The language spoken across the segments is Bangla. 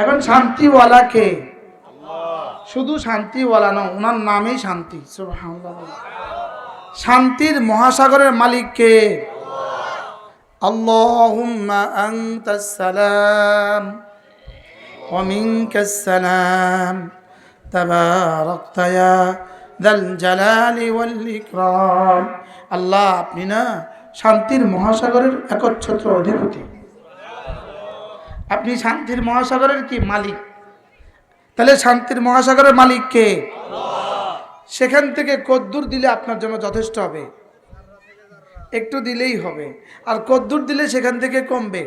এখন শান্তিওয়ালা কে শুধু শান্তিওয়ালা নয় ওনার নামেই শান্তি। শান্তির মহাসাগরের মালিক কে? সালাম সালাম। জালালি আল্লাহ আপনি না শান্তির মহাসাগরের একচ্ছত্র অধিপতি। আপনি শান্তির মহাসাগরের কি মালিক? তাহলে শান্তির মহাসাগরের মালিক কে? সেখান থেকে কদ্দুর দিলে আপনার জন্য যথেষ্ট হবে। একটু দিলেই হবে। আর কদ্দুর দিলে সেখান থেকে কমবে।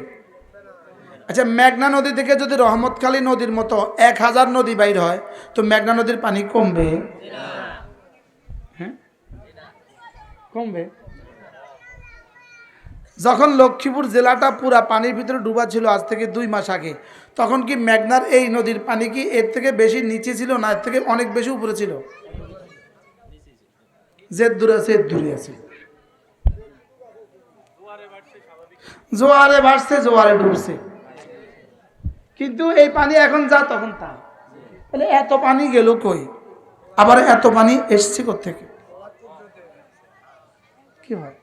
আচ্ছা মেঘনা নদী থেকে যদি রহমতখালী নদীর মতো এক হাজার নদী বাইর হয় তো মেঘনা নদীর পানি কমবে। হ্যাঁ? কমবে। যখন লক্ষ্মীপুর জেলাটা পুরা পানির ভিতরে ডুবা ছিল আজ থেকে দুই মাস আগে, তখন কি মেঘনার এই নদীর পানি কি এর থেকে বেশি নিচে ছিল না এর থেকে অনেক বেশি উপরে ছিল? যে দূরে আছে দূরে আছে। জোয়ারে ভাসছে, জোয়ারে ডুবছে। কিন্তু এই পানি এখন যা, তখন তা। তাহলে এত পানি গেল কই? আবার এত পানি এসছে থেকে কি হয়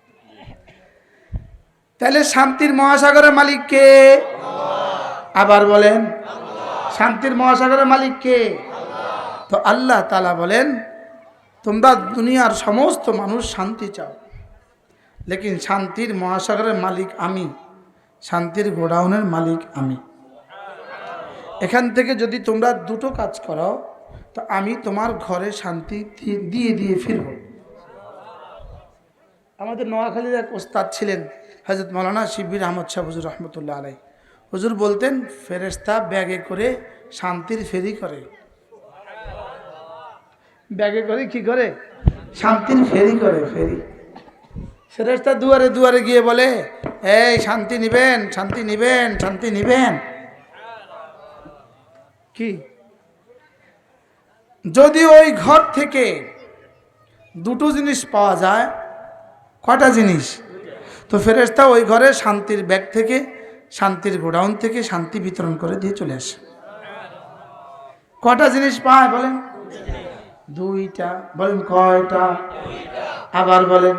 তাহলে শান্তির মহাসাগরের মালিক কে? আবার বলেন, শান্তির মহাসাগরের মালিক কে? তো আল্লাহ তালা বলেন, তোমরা দুনিয়ার সমস্ত মানুষ শান্তি চাও। লেকিন শান্তির মহাসাগরের মালিক আমি, শান্তির গোডাউনের মালিক আমি। এখান থেকে যদি তোমরা দুটো কাজ করো, তো আমি তোমার ঘরে শান্তি দিয়ে দিয়ে ফিরব। আমাদের নোয়াখালীর এক ওস্তাদ ছিলেন হজরত মৌলানা শিবির আহমদ শাহ হুজুর রহমতুল্লাহ আলাই হুজুর বলতেন ফেরেস্তা ব্যাগে করে শান্তির ফেরি করে। ব্যাগে করে কি করে? শান্তির ফেরি করে, ফেরি। ফেরেস্তা দুয়ারে দুয়ারে গিয়ে বলে, এই, শান্তি নিবেন শান্তি নিবেন শান্তি নিবেন। কি? যদি ওই ঘর থেকে দুটো জিনিস পাওয়া যায় কটা জিনিস? তো ফেরেস্তা ওই ঘরে শান্তির ব্যাগ থেকে, শান্তির গোডাউন থেকে শান্তি বিতরণ করে দিয়ে চলে আসে। কটা জিনিস পায় বলেন? দুইটা। বলেন কয়টা? আবার বলেন।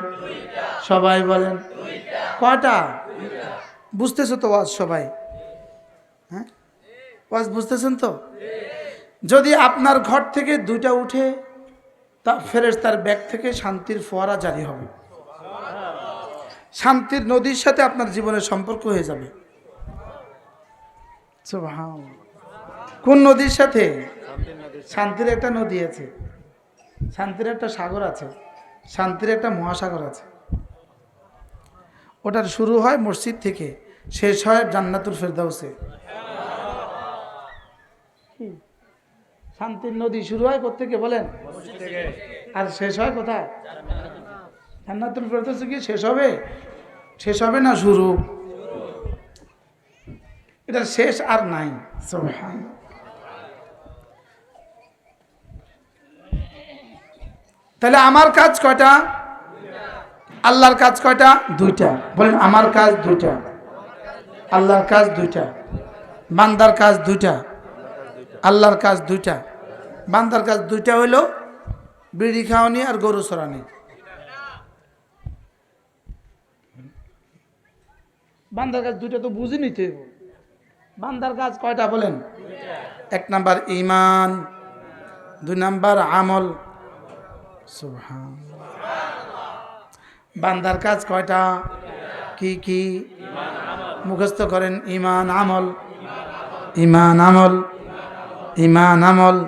সবাই বলেন। কয়টা? বুঝতেছো তো আজ সবাই? হ্যাঁ? ওয়াজ বুঝতেছেন তো? যদি আপনার ঘর থেকে দুইটা উঠে তা ফেরেস্তার ব্যাগ থেকে শান্তির ফোয়ারা জারি হবে। শান্তির নদীর সাথে আপনার জীবনের সম্পর্ক হয়ে যাবে। কোন নদীর সাথে? শান্তির একটা নদী আছে। শান্তির একটা সাগর আছে। শান্তির একটা মহাসাগর আছে। ওটার শুরু হয় মসজিদ থেকে, শেষ হয় জান্নাতুল ফেরদাউসে? শান্তির নদী শুরু হয় কোথেকে বলেন? আর শেষ হয় কোথায়? জান্নাতুল ফেরদাউসে কি? শেষ হবে? শেষ হবে না শুরু? এটা শেষ আর নাই। তাহলে আমার কাজ কয়টা? আল্লাহর কাজ কয়টা? দুইটা। বলেন, আমার কাজ দুইটা। আল্লাহর কাজ দুইটা। বান্দার কাজ দুইটা। আল্লাহর কাজ দুইটা। বান্দার কাজ দুইটা হইল বিড়ি খাওয়ানি আর গরু চড়ানি। বান্দার কাজ দুইটা তো বুঝে নিতে হইব বান্দার কাজ কয়টা বলেন এক নাম্বার ইমান দুই নাম্বার আমল সুবহান বান্দার কাজ কয়টা কি কি মুখস্থ করেন ইমান আমল ইমান আমল ইমান আমল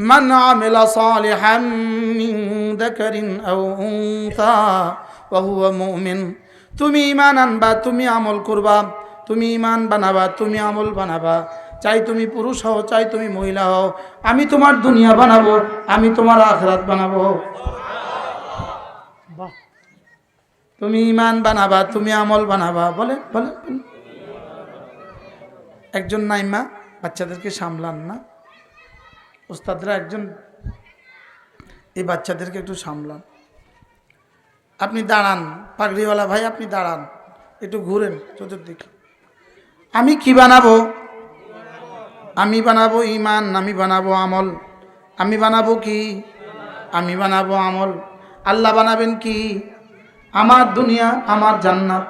من عمل صالحا من ذكر أو أنثى وهو مؤمن তুমি ইমান আনবা, তুমি আমল করবা। তুমি ইমান বানাবা, তুমি আমল বানাবা। চাই তুমি পুরুষ হও, চাই তুমি মহিলা হও। আমি তোমার দুনিয়া বানাবো, আমি তোমার আখরাত বানাবো। তুমি ইমান বানাবা, তুমি আমল বানাবা। বলে বলে। একজন নাইমা, বাচ্চাদেরকে সামলান না। ওস্তাদরা একজন, এই বাচ্চাদেরকে একটু সামলান। আপনি দাঁড়ান, পাগড়িওয়ালা ভাই, আপনি দাঁড়ান। একটু ঘুরেন চতুর্দিকে। আমি কি বানাবো? আমি বানাবো ইমান আমি বানাবো আমল। আমি বানাবো কি? আমি বানাবো আমল। আল্লাহ বানাবেন কি? আমার দুনিয়া, আমার জান্নাত।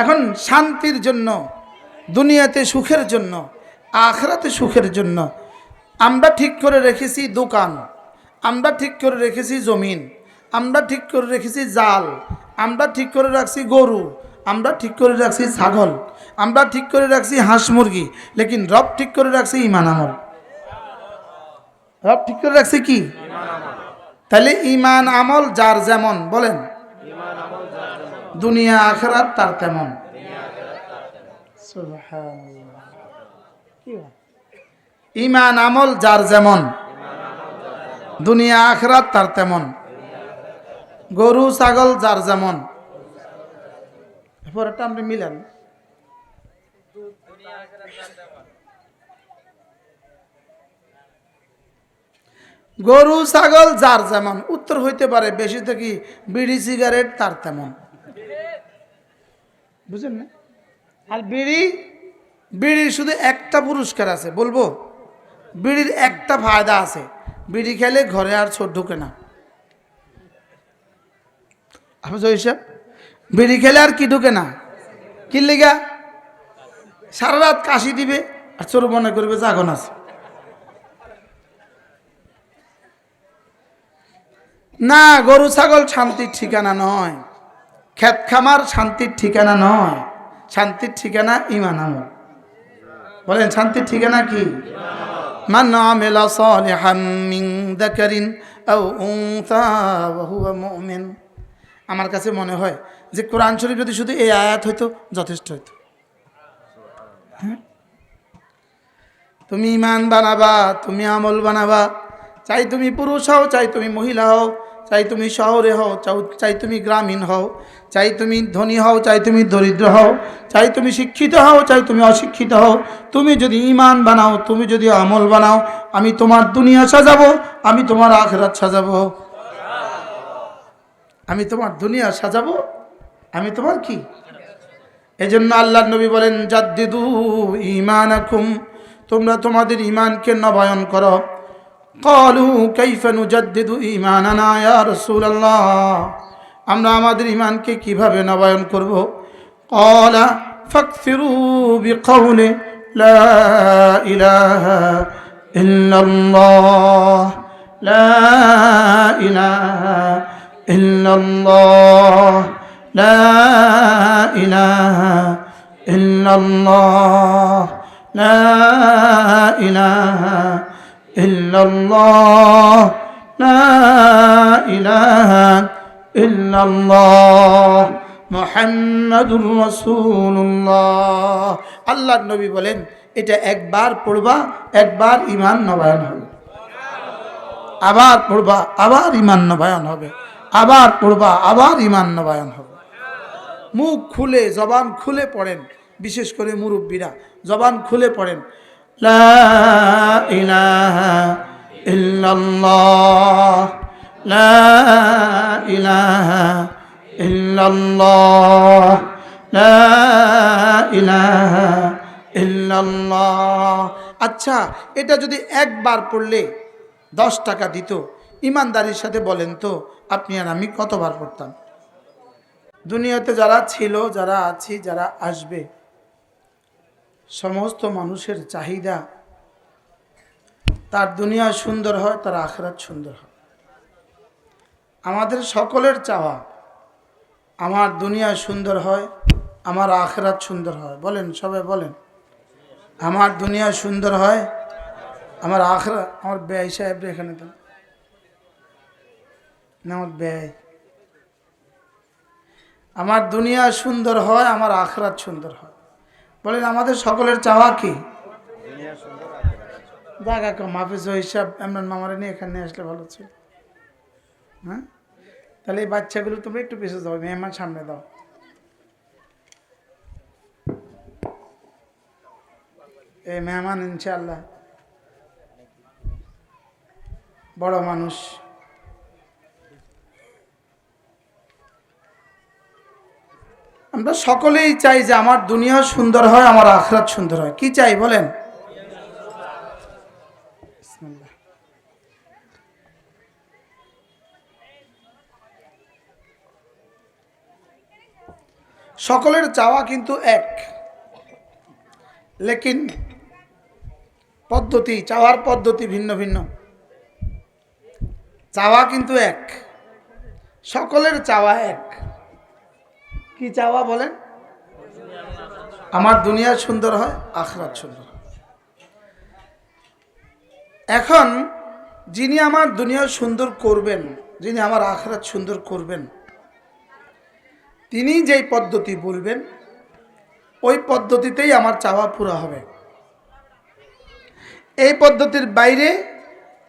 এখন শান্তির জন্য, দুনিয়াতে সুখের জন্য, আখরাতে সুখের জন্য আমরা ঠিক করে রেখেছি দোকান। আমরা ঠিক করে রেখেছি জমিন, আমরা ঠিক করে রেখেছি জাল, আমরা ঠিক করে রাখছি গরু, আমরা ঠিক করে রাখছি ছাগল, আমরা ঠিক করে রাখছি হাঁস মুরগি, লেকিন রব ঠিক করে রাখছি ইমান আমল। রব ঠিক করে রাখছে কি? তাহলে ইমান আমল যার যেমন, বলেন। দুনিয়া, আখরাত তার তেমন? ইমান আমল যার যেমন। দুনিয়া আখরাত তার তেমন। গরু, ছাগল, যার যেমন। মিলেন গরু, ছাগল, যার যেমন। উত্তর হইতে পারে বেশি থেকে বিড়ি, সিগারেট, তার তেমন। বুঝলেন না? আর বিড়ি বিড়ির শুধু একটা পুরস্কার আছে, বলব? বিড়ির একটা ফায়দা আছে। বিড়ি খেলে ঘরে আর ছোট ঢুকে না। হিসাব বিড়ি খেলে আর কি ঢুকে না? কি লেগা? সারা রাত কাশি দিবে আর চোর মনে করবে জাগন আছে। না, গরু, ছাগল শান্তির ঠিকানা নয়। ক্ষেত খামার শান্তির ঠিকানা নয়। শান্তির ঠিকানা ইমান আমল। বলেন, শান্তির ঠিকানা কি? মান عمل صالحا من ذكر أو أنثى وهو مؤمن আমার কাছে মনে হয় যে কোরআন শরীফ যদি শুধু এই আয়াত হইতো, যথেষ্ট হইতো হ্যাঁ? তুমি ইমান বানাবা, তুমি আমল বানাবা, চাই তুমি পুরুষ হও, চাই তুমি মহিলা হও চাই তুমি শহরে হও চাই তুমি গ্রামীণ হও, চাই তুমি ধনী হও, চাই তুমি দরিদ্র হও, চাই তুমি শিক্ষিত হও, চাই তুমি অশিক্ষিত হও, তুমি যদি ইমান বানাও, তুমি যদি আমল বানাও, আমি তোমার দুনিয়া সাজাবো, আমি তোমার আখরাত সাজাবো। আমি তোমার দুনিয়া সাজাবো, আমি তোমার কি? এই এজন্য আল্লাহ নবী বলেন, জাদ্দিদু ইমানাকুম তোমরা তোমাদের ইমানকে নবায়ন করো। কলু কৈফানু জাদ্দিদু ইমানানা ইয়া রাসূলুল্লাহ আমরা আমাদের ইমানকে কিভাবে নবায়ন করব কলা ফাকসিরু বিকৌলি লা ইলাহা ইল্লাল্লাহ লা ইলাহা ইল্লাল্লাহ لا إله إلا الله لا إله إلا الله لا إله إلا الله محمد رسول الله আল্লাহর নবী বলেন এটা একবার পড়বা একবার ইমান নবায়ন হবে আবার পড়বা আবার ইমান নবায়ন হবে আবার পড়বা আবার ইমান নবায়ন হবে মুখ খুলে জবান খুলে পড়েন বিশেষ করে মুরব্বীরা জবান খুলে পড়েন লা ইলাহা ইল্লাল্লাহ। লা ইলাহা ইল্লাল্লাহ। লা ইলাহা ইল্লাল্লাহ। আচ্ছা এটা যদি একবার পড়লে দশ টাকা দিত, ইমানদারির সাথে বলেন তো, আপনি আর আমি কতবার পড়তাম? দুনিয়াতে যারা ছিল, যারা আছি, যারা আসবে সমস্ত মানুষের চাহিদা, তার দুনিয়া সুন্দর হয়, তার আখরাত সুন্দর হয়। আমাদের সকলের চাওয়া, আমার দুনিয়া সুন্দর হয়, আমার আখরাত সুন্দর হয়। বলেন, সবাই বলেন, আমার দুনিয়া সুন্দর হয়, আমার আখরা, আমার ব্যয়, সাহেব এখানে তো। না, আমার ব্যয়। আমার দুনিয়া সুন্দর হয়, আমার আখরাত সুন্দর হয়। বলেন, আমাদের সকলের চাওয়া কি? দেখা কম হাফিজ হিসাব এমরান মামারে নিয়ে এখানে আসলে ভালো ছিল। হ্যাঁ? তাহলে এই বাচ্চাগুলো তোমরা একটু পিছিয়ে দাও মেহমান সামনে দাও। এই মেহমান ইনশাল্লাহ বড় মানুষ। আমরা সকলেই চাই যে আমার দুনিয়া সুন্দর হয়, আমার আখরাত সুন্দর হয়। কি চাই বলেন? সকলের চাওয়া কিন্তু এক। লেকিন পদ্ধতি, চাওয়ার পদ্ধতি ভিন্ন ভিন্ন। চাওয়া কিন্তু এক। সকলের চাওয়া এক। কি চাওয়া বলেন? আমার দুনিয়া সুন্দর হয়, আখরাত সুন্দর এখন যিনি আমার দুনিয়া সুন্দর করবেন, যিনি আমার আখরাত সুন্দর করবেন, তিনি যেই পদ্ধতি বলবেন, ওই পদ্ধতিতেই আমার চাওয়া পুরো হবে। এই পদ্ধতির বাইরে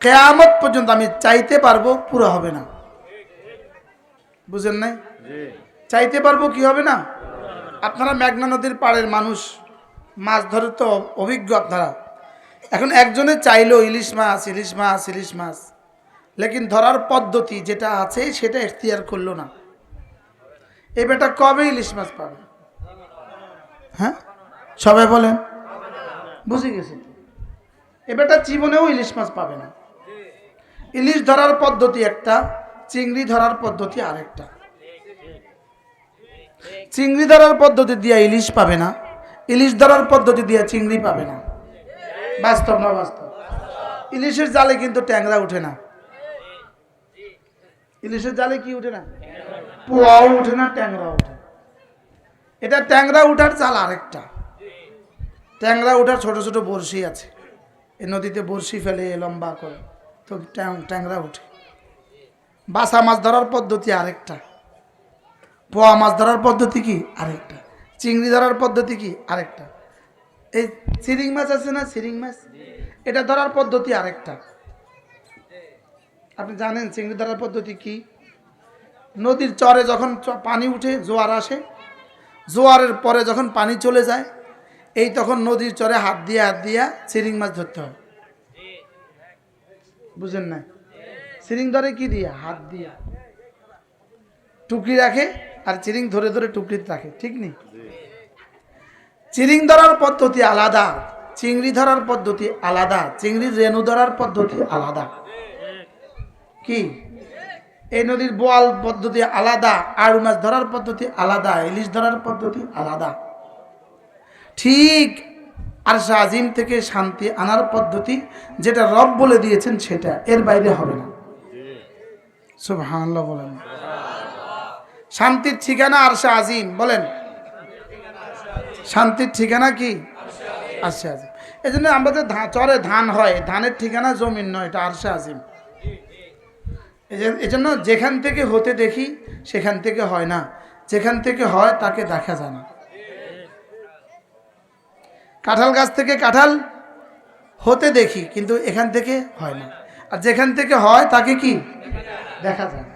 কেয়ামত পর্যন্ত আমি চাইতে পারব, পুরো হবে না। বুঝেন নাই? চাইতে পারব কি হবে না? আপনারা মেঘনা নদীর পাড়ের মানুষ, মাছ ধরে তো অভিজ্ঞ আপনারা। এখন একজনে চাইলো ইলিশ মাছ ইলিশ মাছ ইলিশ মাছ। লেকিন ধরার পদ্ধতি যেটা আছে, সেটা এখতিয়ার করল না। এ বেটা কবে ইলিশ মাছ পাবে? হ্যাঁ? সবাই বলেন। বুঝে গেছি। এ বেটা জীবনেও ইলিশ মাছ পাবে না। ইলিশ ধরার পদ্ধতি একটা, চিংড়ি ধরার পদ্ধতি আরেকটা। চিংড়ি ধরার পদ্ধতি দিয়ে ইলিশ পাবে না। ইলিশ ধরার পদ্ধতি দিয়ে চিংড়ি পাবে না। বাস্তব না বাস্তব? ইলিশের জালে কিন্তু ট্যাংরা উঠে না। ইলিশের জালে কি উঠে না? পোয়াও উঠে না ট্যাংরা উঠে এটা ট্যাংরা উঠার চাল আরেকটা। ট্যাংরা উঠার ছোট ছোট বড়শি আছে। এই নদীতে বড়শি ফেলে লম্বা করে। তো ট্যাং- ট্যাংরা উঠে। বাসা মাছ ধরার পদ্ধতি আরেকটা। পোয়া মাছ ধরার পদ্ধতি কি? আরেকটা। চিংড়ি ধরার পদ্ধতি কি? আরেকটা। এই সিরিং মাছ আছে না সিরিং মাছ? এটা ধরার পদ্ধতি আরেকটা। আপনি জানেন চিংড়ি ধরার পদ্ধতি কি? নদীর চরে যখন পানি উঠে, জোয়ার আসে, জোয়ারের পরে যখন পানি চলে যায়, এই তখন নদীর চরে হাত দিয়ে, হাত দিয়া সিরিং মাছ ধরতে হয়। বুঝেন না? সিরিং ধরে কি দিয়া? হাত দিয়া। টুকরি রাখে আর চিরিং ধরে ধরে টুকরিতে রাখে, ঠিক নেই? চিরিং ধরার পদ্ধতি আলাদা, চিংড়ি ধরার পদ্ধতি আলাদা, চিংড়ির রেণু ধরার পদ্ধতি আলাদা। কি? এই নদীর বোয়াল পদ্ধতি আলাদা, আড়ু মাছ ধরার পদ্ধতি আলাদা, ইলিশ ধরার পদ্ধতি আলাদা। ঠিক আর আজিম থেকে শান্তি আনার পদ্ধতি যেটা রব বলে দিয়েছেন সেটা, এর বাইরে হবে না। সুবহানাল্লাহ বলেন। শান্তির ঠিকানা আর আজিম, বলেন। শান্তির ঠিকানা কি? আরশে আজিম। এই জন্য আমাদের চরে ধান হয়, ধানের ঠিকানা জমিন নয়, এটা আরশে আজিম। এই জন্য যেখান থেকে হতে দেখি, সেখান থেকে হয় না। যেখান থেকে হয়, তাকে দেখা যায় না। কাঁঠাল গাছ থেকে কাঁঠাল হতে দেখি, কিন্তু এখান থেকে হয় না। আর যেখান থেকে হয়, তাকে কি? দেখা যায়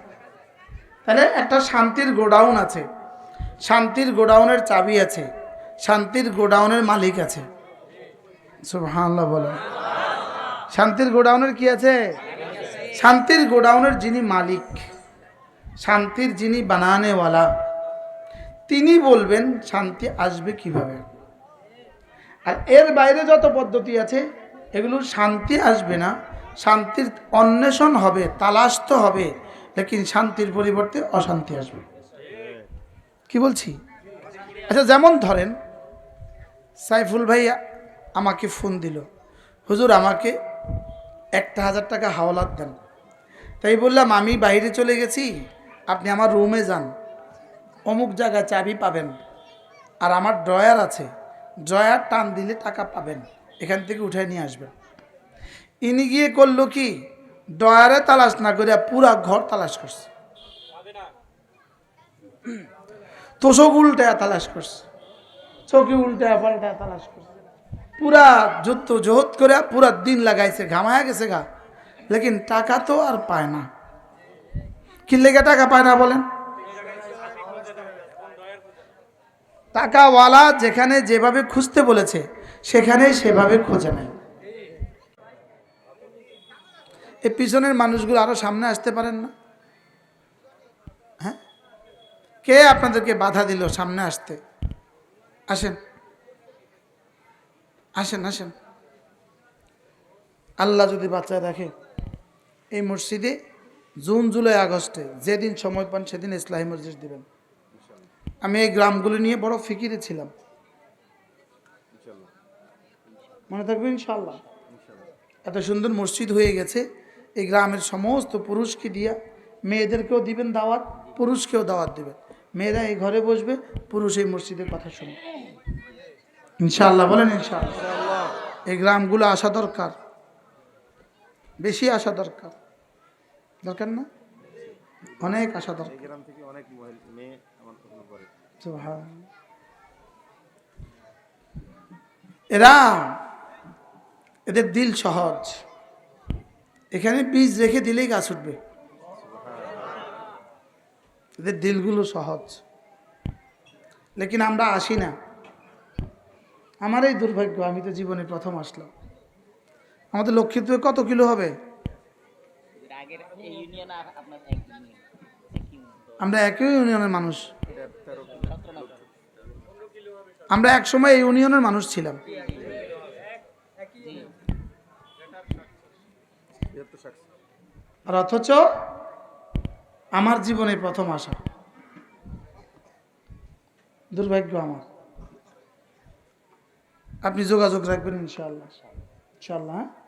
তাহলে একটা শান্তির গোডাউন আছে। শান্তির গোডাউনের চাবি আছে। শান্তির গোডাউনের মালিক আছে। সুবহানাল্লাহ বলেন। শান্তির গোডাউনের কি আছে? শান্তির গোডাউনের যিনি মালিক, শান্তির যিনি বানানেওয়ালা, তিনি বলবেন শান্তি আসবে কীভাবে? আর এর বাইরে যত পদ্ধতি আছে, এগুলো শান্তি আসবে না। শান্তির অন্বেষণ হবে, তালাশ তো হবে। লেকিন শান্তির পরিবর্তে অশান্তি আসবে। কি বলছি? আচ্ছা যেমন ধরেন, সাইফুল ভাই আমাকে ফোন দিল। হুজুর, আমাকে একটা হাজার টাকা হাওলাত দেন। তাই বললাম, আমি বাইরে চলে গেছি, আপনি আমার রুমে যান। অমুক জায়গায় চাবি পাবেন, আর আমার ড্রয়ার আছে। ড্রয়ার টান দিলে টাকা পাবেন, এখান থেকে উঠে নিয়ে আসবেন। ইনি গিয়ে করল কি ড্রয়ারে তালাশ না করে পুরা ঘর তালাশ করছে। তোষক উল্টায় তালাশ করছে। চৌকি উল্টায় পাল্টায় তালাশ করছে। পুরা যুদ্ধ জোহত করে পুরা দিন লাগাইছে, ঘামায়া গেছে গা। লেকিন টাকা তো আর পায় না। কি লেগে টাকা পায় না বলেন? টাকাওয়ালা যেখানে যেভাবে খুঁজতে বলেছে সেখানে সেভাবে খোঁজে নেয়। এই পিছনের মানুষগুলো আরও সামনে আসতে পারেন না? হ্যাঁ? কে আপনাদেরকে বাধা দিল সামনে আসতে? আসেন। আসেন আসেন। আল্লাহ যদি বাচ্চায় রাখে, এই মসজিদে জুন, জুলাই, আগস্টে যেদিন সময় পান সেদিন ইসলাহী মসজিদ দিবেন। আমি এই গ্রামগুলি নিয়ে বড় ফিকিরে ছিলাম। মনে থাকবে ইনশাল্লাহ এত সুন্দর মসজিদ হয়ে গেছে। এই গ্রামের সমস্ত পুরুষকে দিয়া মেয়েদেরকেও দিবেন দাওয়াত পুরুষকেও দাওয়াত দিবেন। মেয়েরা এই ঘরে বসবে পুরুষ এই মসজিদের কথা শুনবে। ইনশাল্লাহ বলেন ইনশাল্লাহ এই গ্রামগুলো আসা দরকার। বেশি আসা দরকার। দরকার না? অনেক আসা দরকার। গ্রাম থেকে অনেক মেয়ে। এরা এদের দিল সহজ। এখানে বীজ রেখে দিলেই গাছ উঠবে। এদের দিলগুলো সহজ। লেকিন আমরা আসি না। আমার এই দুর্ভাগ্য আমি তো জীবনে প্রথম আসলাম। আমাদের লক্ষ্মীপুরে কত কিলো হবে? আমরা একই ইউনিয়নের মানুষ। আমরা এক সময় এই ইউনিয়নের মানুষ ছিলাম। আর অথচ আমার জীবনে প্রথম আসা। দুর্ভাগ্য আমার। আপনি যোগাযোগ রাখবেন ইনশাআল্লাহ হ্যাঁ?